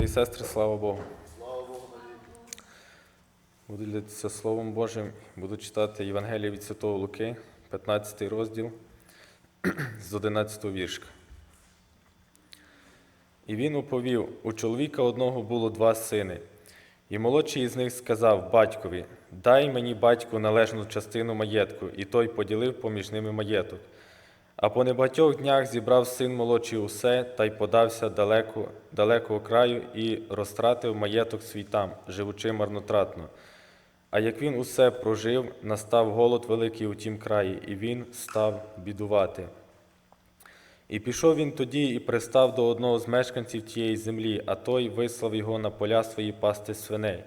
Брати і сестри, слава Богу. Буду ділитися Словом Божим, буду читати Євангеліє від Святого Луки, 15 розділ з 11 віршка. І він оповів: у чоловіка одного було два сини, і молодший із них сказав батькові: Дай мені батьку належну частину маєтку, і той поділив поміж ними маєток. А по небагатьох днях зібрав син молодший усе та й подався далеко, далекого краю і розтратив маєток свій там, живучи марнотратно. А як він усе прожив, настав голод великий у тім краї, і він став бідувати. І пішов він тоді і пристав до одного з мешканців тієї землі, а той вислав його на поля свої пасти свиней.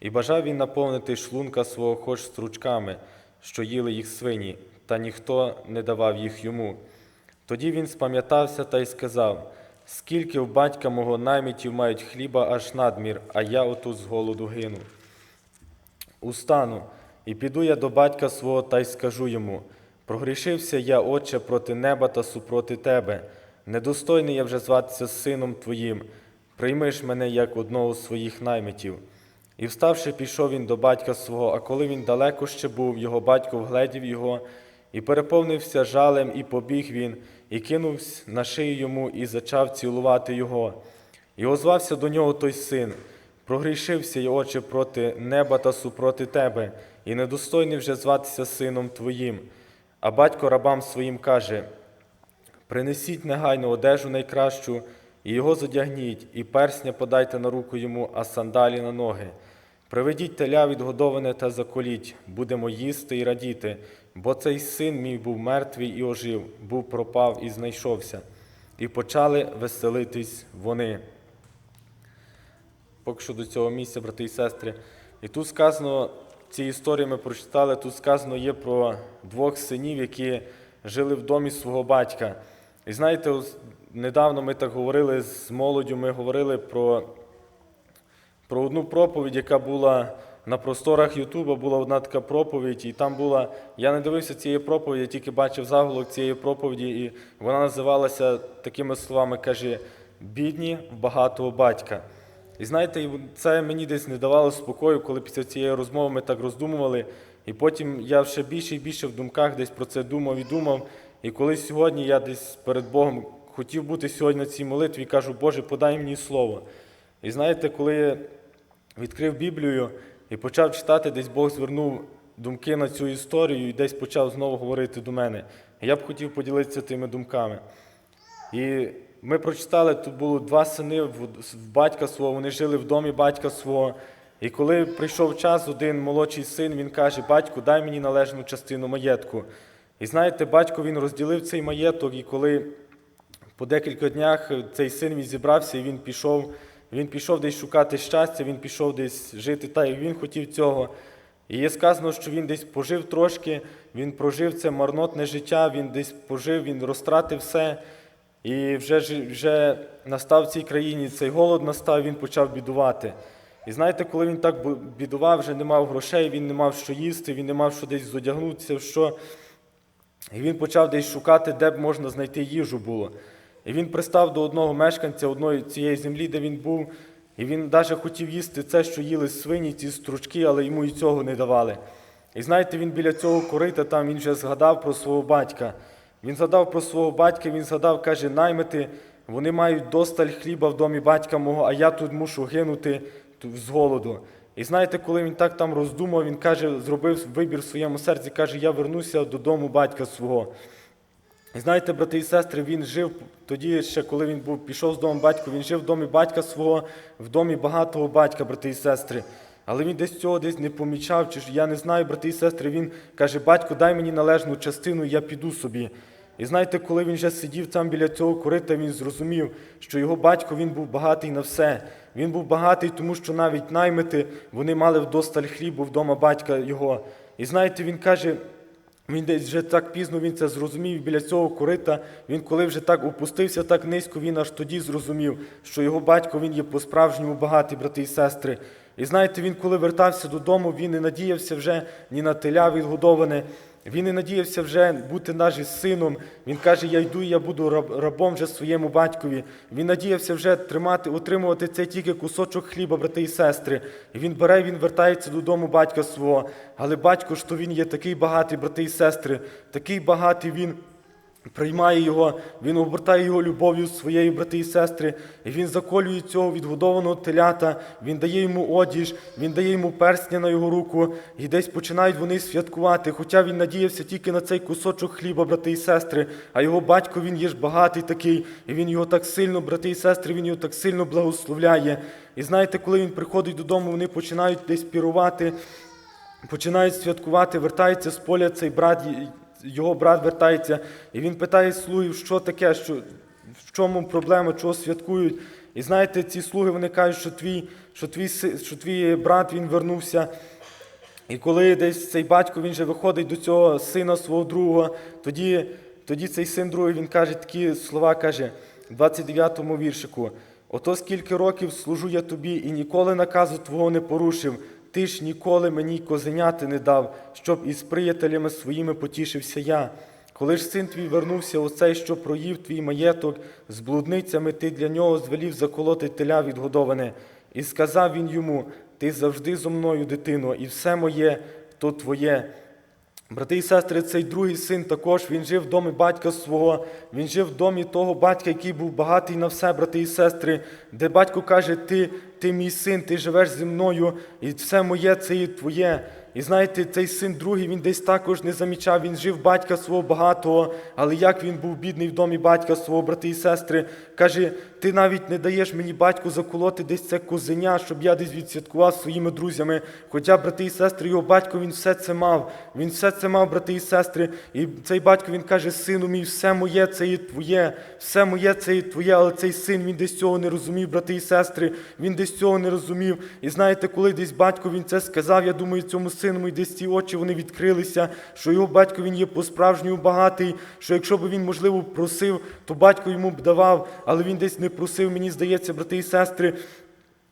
І бажав він наповнити шлунка свого хоч стручками, що їли їх свині, та ніхто не давав їх йому. Тоді він спам'ятався та й сказав: Скільки в батька мого наймітів мають хліба аж надмір, а я отут з голоду гину. Устану, і піду я до батька свого та й скажу йому: прогрішився я, Отче, проти неба та супроти тебе. Недостойний я вже зватися сином твоїм, прийми ж мене як одного з своїх наймитів. І вставши, пішов він до батька свого, а коли він далеко ще був, його батько вгледів його, і переповнився жалем, і побіг він, і кинувся на шию йому, і зачав цілувати його. І озвався до нього той син. Прогрішився й очі проти неба та супроти тебе, і недостойний вже зватися сином твоїм. А батько рабам своїм каже: Принесіть негайно одежу найкращу, і його задягніть, і персня подайте на руку йому, а сандалі на ноги. Приведіть теля відгодоване та заколіть, будемо їсти і радіти, бо цей син мій був мертвий і ожив, був пропав і знайшовся. І почали веселитись вони поки що до цього місця, брати і сестри. І тут сказано, ці історії ми прочитали, тут сказано є про двох синів, які жили в домі свого батька. І знаєте, недавно ми так говорили з молоддю, ми говорили про, про одну проповідь, яка була на просторах Ютуба, була одна така проповідь, і там була, я не дивився цієї проповіді, я тільки бачив заголовок цієї проповіді, і вона називалася такими словами, каже, бідні багатого батька. І знаєте, це мені десь не давало спокою, коли після цієї розмови ми так роздумували. І потім я ще більше і більше в думках десь про це думав і думав. І коли сьогодні я десь перед Богом хотів бути сьогодні на цій молитві і кажу, Боже, подай мені слово. І знаєте, коли відкрив Біблію і почав читати, десь Бог звернув думки на цю історію і десь почав знову говорити до мене. Я б хотів поділитися тими думками. І ми прочитали, тут було два сини в батька свого, вони жили в домі батька свого. І коли прийшов час, один молодший син, він каже, батьку, дай мені належну частину маєтку. І знаєте, батько він розділив цей маєток, і коли по декілька днях цей син він зібрався і він пішов, він пішов десь шукати щастя, він пішов десь жити так, як він хотів цього. І є сказано, що він десь пожив трошки, він прожив це марнотне життя, він десь пожив, він розтратив все. І вже, вже настав в цій країні цей голод настав, він почав бідувати. І знаєте, коли він так бідував, вже не мав грошей, він не мав що їсти, він не мав що десь зодягнутися, що. І він почав десь шукати, де б можна знайти їжу було. І він пристав до одного мешканця одної цієї землі, де він був, і він навіть хотів їсти це, що їли свині, ці стручки, але йому і цього не давали. І знаєте, він біля цього корита там він вже згадав про свого батька. Він згадав про свого батька, він згадав, каже, наймити, вони мають досталь хліба в домі батька мого, а я тут мушу гинути з голоду. І знаєте, коли він так там роздумав, він каже, зробив вибір в своєму серці, каже, я вернуся додому батька свого. І знаєте, брати і сестри, він жив тоді, ще коли він був, пішов з дому батька, він жив в домі батька свого, в домі багатого батька, брати і сестри. Але він десь цього десь не помічав, чи ж я не знаю, брати і сестри, він каже, батько, дай мені належну частину, я піду собі. І знаєте, коли він вже сидів там біля цього корита, він зрозумів, що його батько він був багатий на все. Він був багатий, тому що навіть наймити вони мали вдосталь хлібу вдома батька його. І знаєте, він каже, він десь вже так пізно він це зрозумів біля цього корита. Він коли вже так опустився так низько, він аж тоді зрозумів, що його батько він є по-справжньому багатий, брати і сестри. І знаєте, він коли вертався додому, він не надіявся вже ні на теля відгодоване. Він не надіявся вже бути навіть сином. Він каже: Я йду, і я буду рабом вже своєму батькові. Він надіявся вже тримати, отримувати цей тільки кусочок хліба, брати і сестри. І він бере, він вертається додому батька свого. Але батько то він є такий багатий, брати і сестри, такий багатий він. Приймає його, він обертає його любов'ю своєї брати і сестри, і він заколює цього відгодованого телята, він дає йому одіж, він дає йому персня на його руку, і десь починають вони святкувати. Хоча він надіявся тільки на цей кусочок хліба, брати і сестри, а його батько він є ж багатий такий, і він його так сильно, брати і сестри, він його так сильно благословляє. І знаєте, коли він приходить додому, вони починають десь пірувати, починають святкувати, вертається з поля цей брат, його брат вертається, і він питає слугів, що таке, що, в чому проблема, чого святкують. І знаєте, ці слуги вони кажуть, що твій, що твій, що твій брат він вернувся. І коли десь цей батько він же виходить до цього сина свого другого, тоді, тоді цей син другий він каже такі слова, каже в 29-му віршику: Ото скільки років служу я тобі, і ніколи наказу твого не порушив. Ти ж ніколи мені козеняти не дав, щоб із приятелями своїми потішився я. Коли ж син твій вернувся, оцей, що проїв твій маєток, з блудницями ти для нього звелів заколоти теля відгодоване. І сказав він йому: Ти завжди зо мною, дитино, і все моє то твоє. Брати і сестри, цей другий син також він жив в домі батька свого, він жив в домі того батька, який був багатий на все, брати і сестри, де батько каже: Ти, ти мій син, ти живеш зі мною, і все моє це і твоє. І знаєте, цей син другий він десь також не замічав, він жив батька свого багатого, але як він був бідний в домі батька свого, брати і сестри, каже, ти навіть не даєш мені батьку заколоти десь це козеня, щоб я десь відсвяткував своїми друзями. Хоча, брати і сестри, його батько він все це мав. Він все це мав, брати і сестри. І цей батько він каже: Сину мій, все моє це і твоє, все моє це і твоє, але цей син він десь цього не розумів, брати і сестри. Він десь цього не розумів. І знаєте, коли десь батько він це сказав, я думаю, цьому сину і десь ці очі вони відкрилися, що його батько він є по-справжньому багатий, що якщо б він, можливо, просив, то батько йому б давав, але він десь не просив, мені здається, брати і сестри.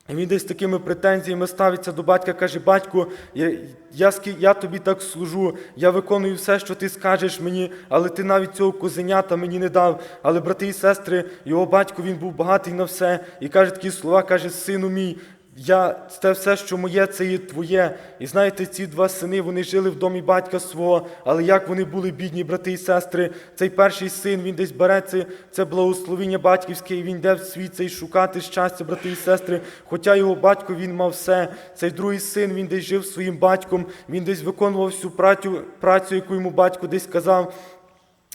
Він десь такими претензіями ставиться до батька, каже: Батько, я, я, я тобі так служу, я виконую все, що ти скажеш мені, але ти навіть цього козенята мені не дав. Але брати і сестри, його батько він був багатий на все і каже такі слова, каже, сину мій. Я це все, що моє, це є твоє. І знаєте, ці два сини вони жили в домі батька свого, але як вони були бідні, брати і сестри. Цей перший син він десь бере це, це благословіння батьківське, і він йде в світ цей шукати щастя, брати і сестри. Хоча його батько він мав все. Цей другий син він десь жив своїм батьком, він десь виконував всю працю, працю, яку йому батько десь казав.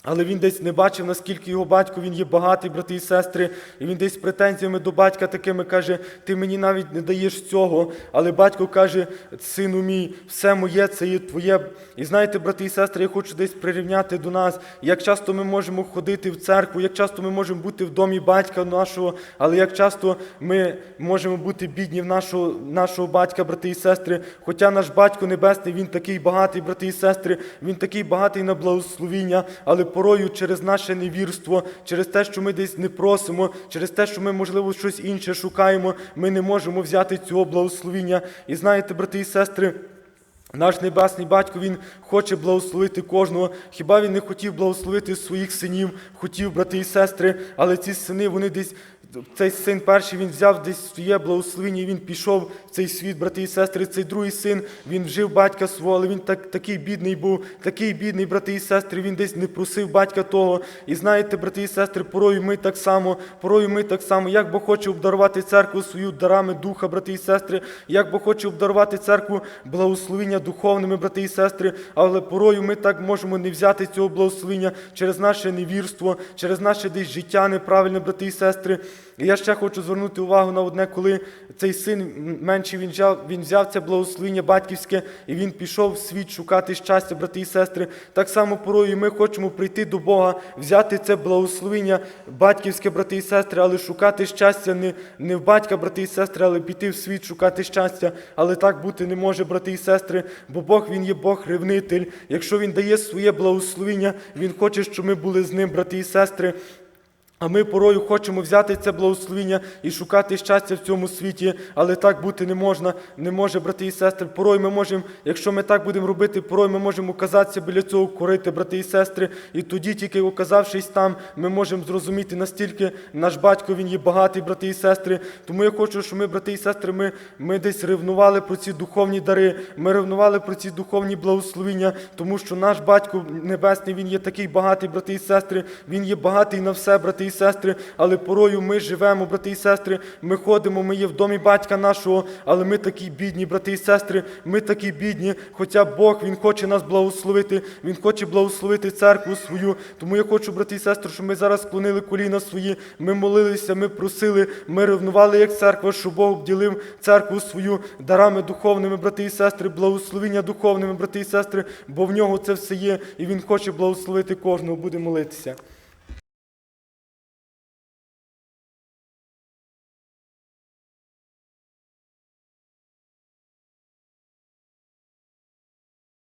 Але він десь не бачив, наскільки його батько він є багатий, брати і сестри, і він десь з претензіями до батька такими каже: ти мені навіть не даєш цього. Але батько каже: сину мій, все моє це є твоє. І знаєте, брати і сестри, я хочу десь прирівняти до нас, як часто ми можемо ходити в церкву, як часто ми можемо бути в домі батька нашого, але як часто ми можемо бути бідні в нашого, нашого батька, брати і сестри. Хоча наш батько небесний, він такий багатий, брати і сестри, він такий багатий на благословіння, але порою через наше невірство, через те, що ми десь не просимо, через те, що ми, можливо, щось інше шукаємо, ми не можемо взяти цього благословіння. І знаєте, брати і сестри. Наш небесний батько він хоче благословити кожного. Хіба він не хотів благословити своїх синів, хотів брати і сестри, але ці сини вони десь. Цей син перший він взяв десь своє благословення, і він пішов цей світ, брати і сестри. Цей другий син він вжив батька свого, але він так, такий бідний був, такий бідний, брати і сестри. Він десь не просив батька того. І знаєте, брати і сестри, порою ми так само, порою ми так само, як Бог хоче обдарувати церкву свою дарами духа, брати і сестри, як Бог хоче обдарувати церкву благословіння духовними, брати і сестри, але порою ми так можемо не взяти цього благословіння через наше невірство, через наше десь життя неправильне, брати і сестри. І я ще хочу звернути увагу на одне, коли цей син менший він взяв, він взяв це благословіння батьківське і він пішов в світ шукати щастя, брати і сестри. Так само порою ми хочемо прийти до Бога, взяти це благословіння батьківське, брати і сестри, але шукати щастя не, не в батька, брати і сестри, але піти в світ шукати щастя. Але так бути не може, брати і сестри, бо Бог він є Бог ревнитель. Якщо Він дає своє благословіння, Він хоче, щоб ми були з ним, брати і сестри. А ми порою хочемо взяти це благословіння і шукати щастя в цьому світі, але так бути не можна. Не може, брати і сестри. Порой ми можемо, якщо ми так будемо робити, порой ми можемо оказатися біля цього корити, брати і сестри. І тоді, тільки оказавшись там, ми можемо зрозуміти настільки наш батько він є багатий, брати і сестри. Тому я хочу, щоб ми, брати і сестри, ми, ми десь ревнували про ці духовні дари, ми ревнували про ці духовні благословіння, тому що наш батько небесний він є такий багатий, брати і сестри. Він є багатий на все, сестри. Але порою ми живемо, брати і сестри. Ми ходимо, ми є в домі батька нашого, але ми такі бідні, брати і сестри. Ми такі бідні. Хоча Бог він хоче нас благословити, Він хоче благословити церкву свою. Тому я хочу, брати і сестри, щоб ми зараз склонили коліна свої. Ми молилися, ми просили, ми ревнували як церква, щоб Бог обділив церкву свою дарами духовними, брати і сестри, благословіння духовними, брати і сестри, бо в нього це все є, і Він хоче благословити кожного. Буде молитися.